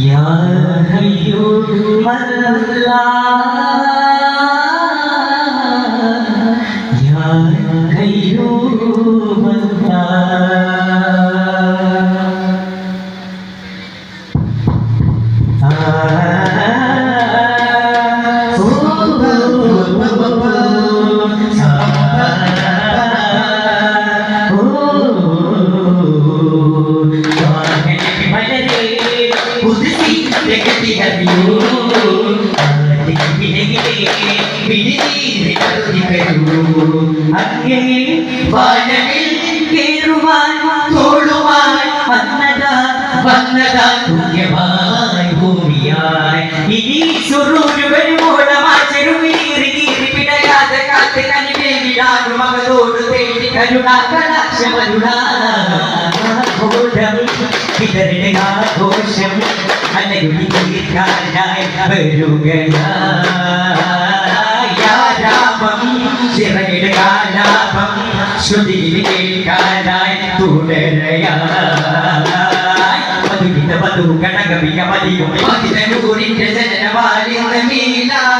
Yeah, Hayyul Malla വാനവിൽ കേറുവാൻ തോളുവാൻ വന്നതാ വന്നതാ തുല്യമായി ഭൂമിയായി ഇനി ചുറൂരു വരുമോളമായി ചെറുവീറി കീറി പിടയാതെ കാത്ത് കനിവേവിടാനും മകതോട് തേടി കരുണാകലാക്ഷമരുണാഘോഷം ഇതരുടെ ആഘോഷം. അലയുടി തീർക്കാനായി വരുകയാരാപം ചിറകിടുകാലാപം. ശ്രുതിയിൽ കേൾക്കാനായി തുടരയാ കടകവിക മതിയും ജനവാലിമീലാതെ വസന്തമായി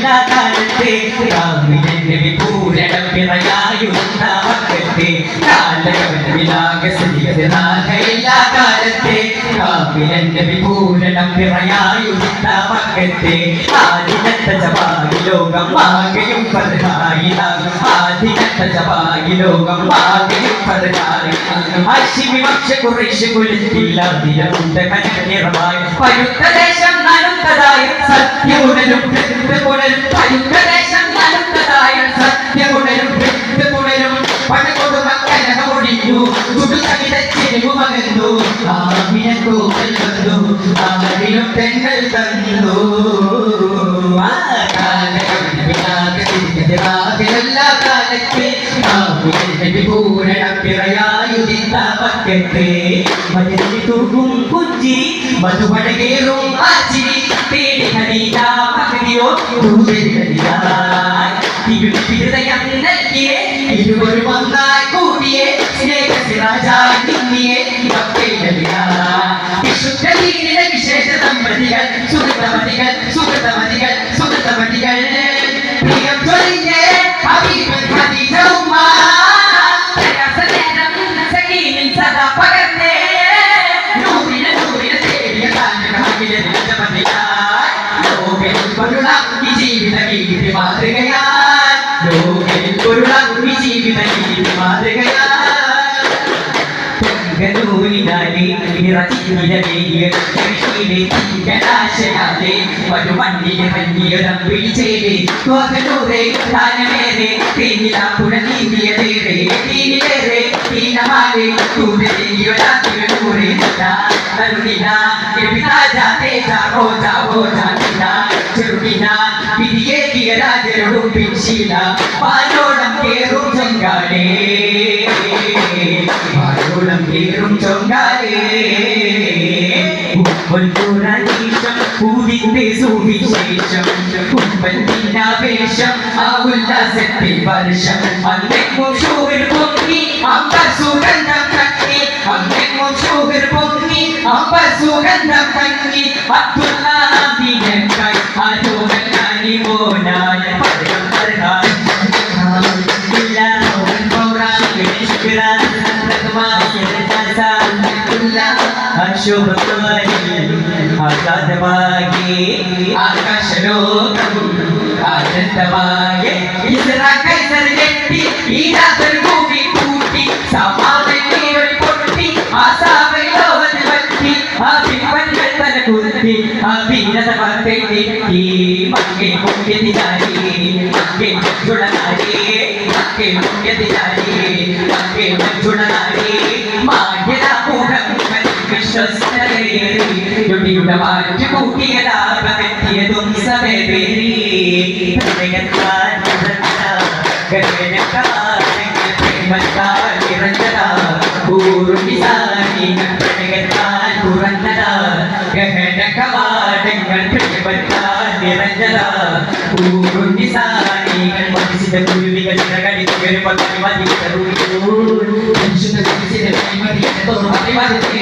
കാമിനെ വിപൂരണം പിറയായുന്ന മക്കത്തെ ആദിനത്ത ജപായി ലോകം ആകെയും പതിനായിരം. ആദിനത്ത ജപായി ലോകം ആകെയും പതിനായിരം. അശിവി വക്ഷ കുറേശ്ശ് കുലത്തില്ല. ദിനമുണ്ട് കനകനിറമായി പരുത്ത ദേശം നനുത്തതായ. സത്യമുടലും പുണരും പരുത്ത ദേശം നനുത്തതായ. സത്യമുടലും മക്കനൊഴിഞ്ഞു തുടുതകിടച്ചിരിമു മകന്നു ആമിനക്കു വന്നു ആരിലും തെങ്ങൾ തന്നു ആ കാലഘട്ടത്തിലാകെല്ലാ കാലത്തെ പൂരണം പിറയായുദിത്ത പക്കത്തെ മജരി തൂകും പുഞ്ചിരി മധുപടകേറും ആച്ചിരി തേടി ഹരിത പകതിയോ ഹൃദയം നൽകിയേ ഇരുവരും ജീവിത ഗീതി മാതൃകയായി ലോകയിൽ പൊരുള ഈ ജീവിത ഗീതി മാതൃകയായി ഗനൂരിനാലേ നിറച്ചിനിലവേകിയ കൃഷിയിലെ തീകനാശയാലേ പിൻശീല പാലോളം കേറും ചൊങ്കാലേ. പാലോളം കേറും ചൊങ്കാലേ. ഉപ്പൽപുരാതീശം പൂവിന്റെ സുവിശേഷം കുമ്പത്തിനാവേശം ആ ഉല്ലാസത്തിൽ വർഷം. അന്നെങ്ങും ഷൂവിൽ പൊങ്ങി അമ്പ സുഗന്ധം കത്തി. അന്നെങ്ങും ഷൂവിൽ പൊങ്ങി അമ്പ സുഗന്ധം മോനായ ശുഭ ആഹ്ലാദമാകെ ആകാശലോകം കൈസർ ഞെട്ടി ഈ രാത്രി ഭൂമി കൂട്ടി സമാധാനം പൊട്ടി ആസാവലോകൻ പറ്റി. ആ പിൻപൻകൾ തല കുത്തി ആ വീരത പത്തേ മക്കേ മുഖ്യതിനാരി മക്കേ മഞ്ചുടനാരി മക്കേ മുഖ്യതിനാരി മക്കേ മഞ്ചുടനാരി യുടിയുടെ മാറ്റു കൂട്ടിയതാപമെത്തിയതും സമയപേരി ഗഗനകാലങ്ങൾ പ്രേമത്താൽ നിറഞ്ഞത നിറഞ്ഞത പൂർവിസാനികൾ മനുഷ്യന്റെ കുരുവികൾ ഇറകളിൽ പതിമതി മനുഷ്യന്റെ കുരിശിന്റെ പതിമതി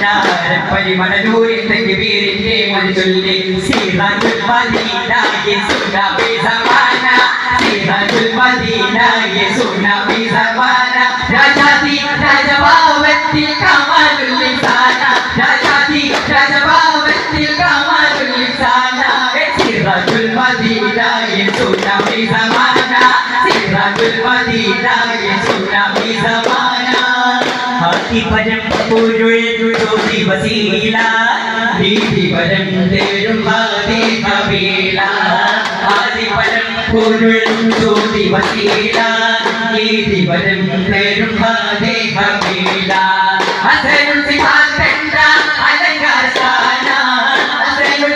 نارفل منذور تكبير نيم الذل سيرة المدينة يسونا بزمانا سيرة المدينة يسونا بزمانا رجاتي رجباوتي كمال اللسانا رجاتي رجباوتي كمال اللسانا سيرة المدينة يسونا இபஜம் புழுழி வசீலா தீபஜம் திருமாதே கபீலா ஆதிபஜம் புழுழி வசீலா தீபஜம் திருமாதே கபீலா